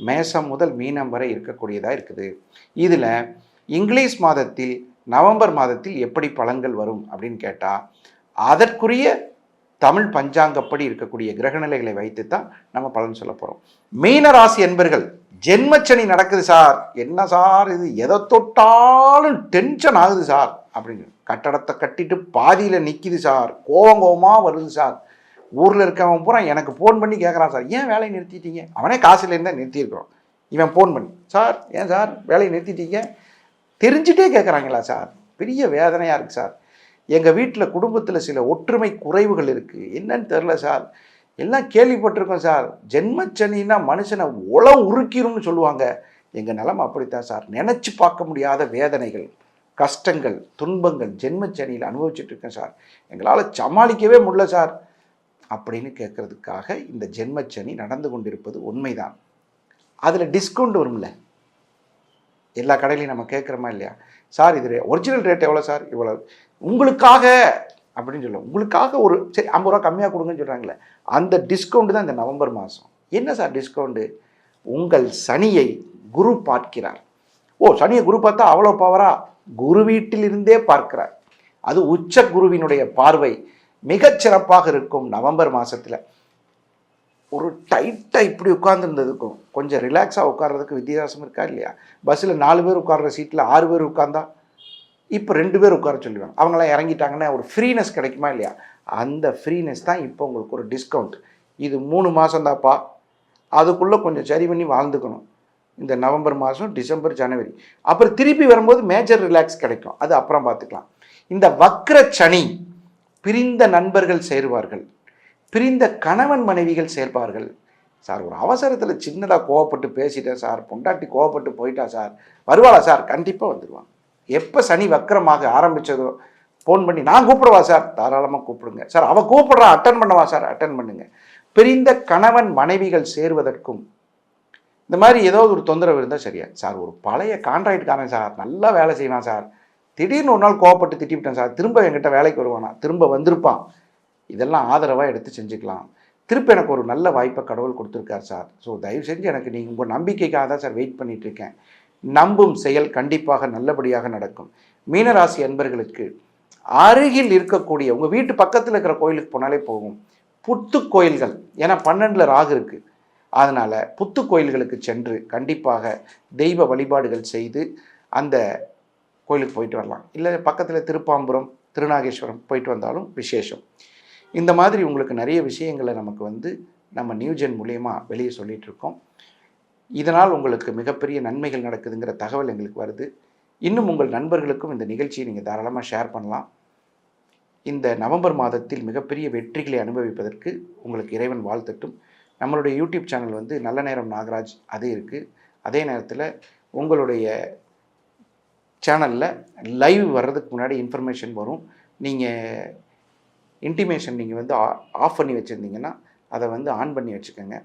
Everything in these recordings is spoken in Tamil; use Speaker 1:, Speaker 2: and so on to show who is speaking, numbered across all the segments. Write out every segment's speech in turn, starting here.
Speaker 1: மேசம் முதல் மீனம் வரை இருக்கக்கூடியதாக இருக்குது. இதில் இங்கிலீஷ் மாதத்தில் நவம்பர் மாதத்தில் எப்படி பலன்கள் வரும் அப்படின்னு கேட்டால் அதற்குரிய தமிழ் பஞ்சாங்கப்படி இருக்கக்கூடிய கிரகநிலைகளை வைத்து தான் நம்ம பலன் சொல்ல போகிறோம் மீன ராசி என்பர்கள் ஜென்மச்சனி நடக்குது சார். என்ன சார் இது? எதை தொட்டாலும் டென்ஷன் ஆகுது சார். அப்படின்னு கட்டடத்தை கட்டிட்டு பாதியில் நிற்கிது சார். கோவம் கோவமாக வருது சார். ஊரில் இருக்கவன் பூரா எனக்கு ஃபோன் பண்ணி கேட்குறான் சார். ஏன் வேலையை நிறுத்திட்டீங்க? அவனே காசுலேருந்து இருந்தால் நிறுத்தியிருக்கிறோம். இவன் ஃபோன் பண்ணி. சார் ஏன் சார்? வேலையை நிறுத்திட்டீங்க? தெரிஞ்சுட்டே கேட்குறாங்களா சார்? பெரிய வேதனையாக இருக்குது சார். எங்கள் வீட்டில் குடும்பத்தில் சில ஒற்றுமை குறைவுகள் இருக்குது என்னன்னு தெரில சார். எல்லாம் கேள்விப்பட்டிருக்கோம் சார். ஜென்மச்சனின்னா மனுஷனை உள உருக்கிரும்னு சொல்லுவாங்க. எங்கள் நிலம் அப்படித்தான் சார். நினச்சி பார்க்க முடியாத வேதனைகள் கஷ்டங்கள் துன்பங்கள் ஜென்மச்சனியில் அனுபவிச்சுட்டு இருக்கேன் சார். எங்களால் சமாளிக்கவே முடியல சார். அப்படின்னு கேட்கறதுக்காக இந்த ஜென்மச்சனி நடந்து கொண்டிருப்பது உண்மைதான். அதில் டிஸ்கவுண்ட் வரும்ல. எல்லா கடையிலையும் நம்ம கேட்குறோமா இல்லையா? சார் இது ஒரிஜினல் ரேட் எவ்வளோ சார்? இவ்வளோ உங்களுக்காக அப்படின்னு சொல்லுவோம். உங்களுக்காக ஒரு சரி ஐம்பது ரூபா கம்மியாக கொடுங்கன்னு சொல்கிறாங்களே அந்த டிஸ்கவுண்ட் தான் இந்த நவம்பர் மாதம் என்ன சார் டிஸ்கவுண்ட்டு உங்கள் சனியை குரு பார்க்கிறார். ஓ சனியை குரு பார்த்தா அவ்வளோ பவரா குரு வீட்டிலிருந்தே பார்க்கிறார். அது உச்ச குருவினுடைய பார்வை. மிகச் சிறப்பாக இருக்கும் நவம்பர் மாதத்தில் ஒரு டைட்டாக இப்படி உட்காந்துருந்ததுக்கும் கொஞ்சம் ரிலாக்ஸாக உட்கார்றதுக்கு வித்தியாசம் இருக்கா இல்லையா? பஸ்ஸில் நாலு பேர் உட்கார்ற சீட்டில் ஆறு பேர் உட்காந்தா இப்போ ரெண்டு பேர் உட்கார சொல்லுவாங்க அவங்களாம் இறங்கிட்டாங்கன்னா ஒரு ஃப்ரீனஸ் கிடைக்குமா இல்லையா? அந்த ஃப்ரீனஸ் தான் இப்போ உங்களுக்கு ஒரு டிஸ்கவுண்ட் இது மூணு மாதம் அதுக்குள்ளே கொஞ்சம் சரி பண்ணி வாழ்ந்துக்கணும். இந்த நவம்பர் மாதம் டிசம்பர் ஜனவரி. அப்புறம் திருப்பி வரும்போது மேஜர் ரிலாக்ஸ் கிடைக்கும். அது அப்புறம் பார்த்துக்கலாம். இந்த வக்ர சனி பிரிந்த நண்பர்கள் சேருவார்கள். பிரிந்த கணவன் மனைவிகள் சேர்ப்பார்கள். சார் ஒரு அவசரத்தில் சின்னதாக கோவப்பட்டு பேசிட்டேன் சார் பொண்டாட்டி கோவப்பட்டு போயிட்டா சார் வருவாளா சார்? கண்டிப்பாக வந்துடுவான் எப்போ சனி வக்கரமாக ஆரம்பித்ததோ ஃபோன் பண்ணி நான் கூப்பிடுவா சார்? தாராளமாக கூப்பிடுங்க. சார் அவள் கூப்பிட்றா அட்டன் பண்ணவா சார்? அட்டன் பண்ணுங்க. பிரிந்த கணவன் மனைவிகள் சேருவதற்கும் இந்த மாதிரி ஏதோ ஒரு தொந்தரவு இருந்தால் சரியா? சார் ஒரு பழைய கான்ட்ராக்ட்காரன் சார் நல்லா வேலை செய்வான் சார். திடீர்னு ஒரு நாள் கோவப்பட்டு திட்டிவிட்டேன் சார். திரும்ப என்கிட்ட வேலைக்கு வருவானா? திரும்ப வந்திருப்பான். இதெல்லாம் ஆதரவாக எடுத்து செஞ்சுக்கலாம். திருப்பி எனக்கு ஒரு நல்ல வாய்ப்பை கடவுள் கொடுத்துருக்கார் சார். ஸோ தயவு செஞ்சு எனக்கு நீங்கள் உங்கள் நம்பிக்கைக்காக தான் சார் வெயிட் பண்ணிகிட்ருக்கேன் இருக்கேன் நம்பும் செயல் கண்டிப்பாக நல்லபடியாக நடக்கும். மீனராசி அன்பர்களுக்கு அருகில் இருக்கக்கூடிய உங்கள் வீட்டு பக்கத்தில் இருக்கிற கோயிலுக்கு போனாலே போகும் புத்து கோயில்கள். ஏன்னா பன்னெண்டில் ராகு இருக்குது அதனால் புத்து கோயில்களுக்கு சென்று கண்டிப்பாக தெய்வ வழிபாடுகள் செய்து அந்த கோயிலுக்கு போயிட்டு வரலாம். இல்லை பக்கத்தில் திருப்பாம்புரம் திருநாகேஸ்வரம் போயிட்டு வந்தாலும் விசேஷம். இந்த மாதிரி உங்களுக்கு நிறைய விஷயங்களை நமக்கு வந்து நம்ம நியூஜென் மூலயமா வெளியே சொல்லிகிட்ருக்கோம் இருக்கோம். இதனால் உங்களுக்கு மிகப்பெரிய நன்மைகள் நடக்குதுங்கிற தகவல் எங்களுக்கு வருது. இன்னும் உங்கள் நண்பர்களுக்கும் இந்த நிகழ்ச்சியை நீங்கள் தாராளமாக ஷேர் பண்ணலாம். இந்த நவம்பர் மாதத்தில் மிகப்பெரிய வெற்றிகளை அனுபவிப்பதற்கு உங்களுக்கு இறைவன் வாழ்த்தட்டும். நம்மளுடைய யூடியூப் சேனல் வந்து நல்ல நேரம் நாகராஜ் அது இருக்குது அதே நேரத்தில் உங்களுடைய சேனலில் லைவ் வர்றதுக்கு முன்னாடி இன்ஃபர்மேஷன் வரும். நீங்கள் இன்டிமேஷன் நீங்கள் வந்து ஆஃப் பண்ணி வச்சுருந்தீங்கன்னா அதை வந்து ஆன் பண்ணி வச்சுக்கோங்க.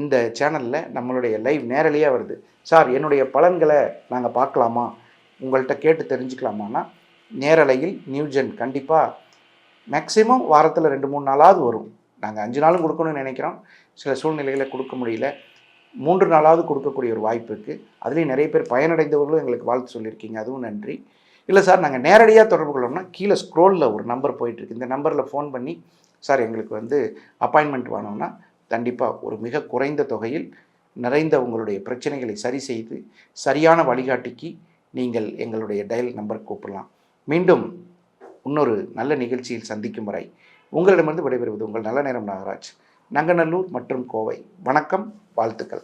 Speaker 1: இந்த சேனலில் நம்மளுடைய லைவ் நேரலையாக வருது. சார் என்னுடைய பலன்களை நாங்கள் பார்க்கலாமா? உங்கள்கிட்ட கேட்டு தெரிஞ்சுக்கலாமான்னா நேரலையில் நியூஜென் கண்டிப்பாக மேக்ஸிமம் வாரத்தில் ரெண்டு மூணு நாளாவது வரும். நாங்கள் அஞ்சு நாளும் கொடுக்கணும்னு நினைக்கிறோம். சில சூழ்நிலைகளை கொடுக்க முடியல. மூன்று நாளாவது கொடுக்கக்கூடிய ஒரு வாய்ப்பு இருக்குது அதுலேயும் நிறைய பேர் பயனடைந்தவர்களும் எங்களுக்கு வாழ்த்து சொல்லியிருக்கீங்க. அதுவும் நன்றி. இல்லை சார் நாங்கள் நேரடியாக தொடர்பு கொள்ளோம்னா கீழே ஸ்க்ரோலில் ஒரு நம்பர் போயிட்டுருக்கு இந்த நம்பரில் ஃபோன் பண்ணி சார் எங்களுக்கு வந்து அப்பாயின்மெண்ட் வேணும்னா கண்டிப்பாக ஒரு மிக குறைந்த தொகையில் நிறைந்த உங்களுடைய பிரச்சனைகளை சரி செய்து சரியான வழிகாட்டிக்கு நீங்கள் எங்களுடைய டயல் நம்பர் கூப்பிடலாம். மீண்டும் இன்னொரு நல்ல நிகழ்ச்சியில் சந்திக்கும் வரை உங்களிடமிருந்து விடைபெறுவது உங்கள் நல்ல நேரம் நாகராஜ். நங்கநல்லூர் மற்றும் கோவை. வணக்கம் வாழ்த்துக்கள்.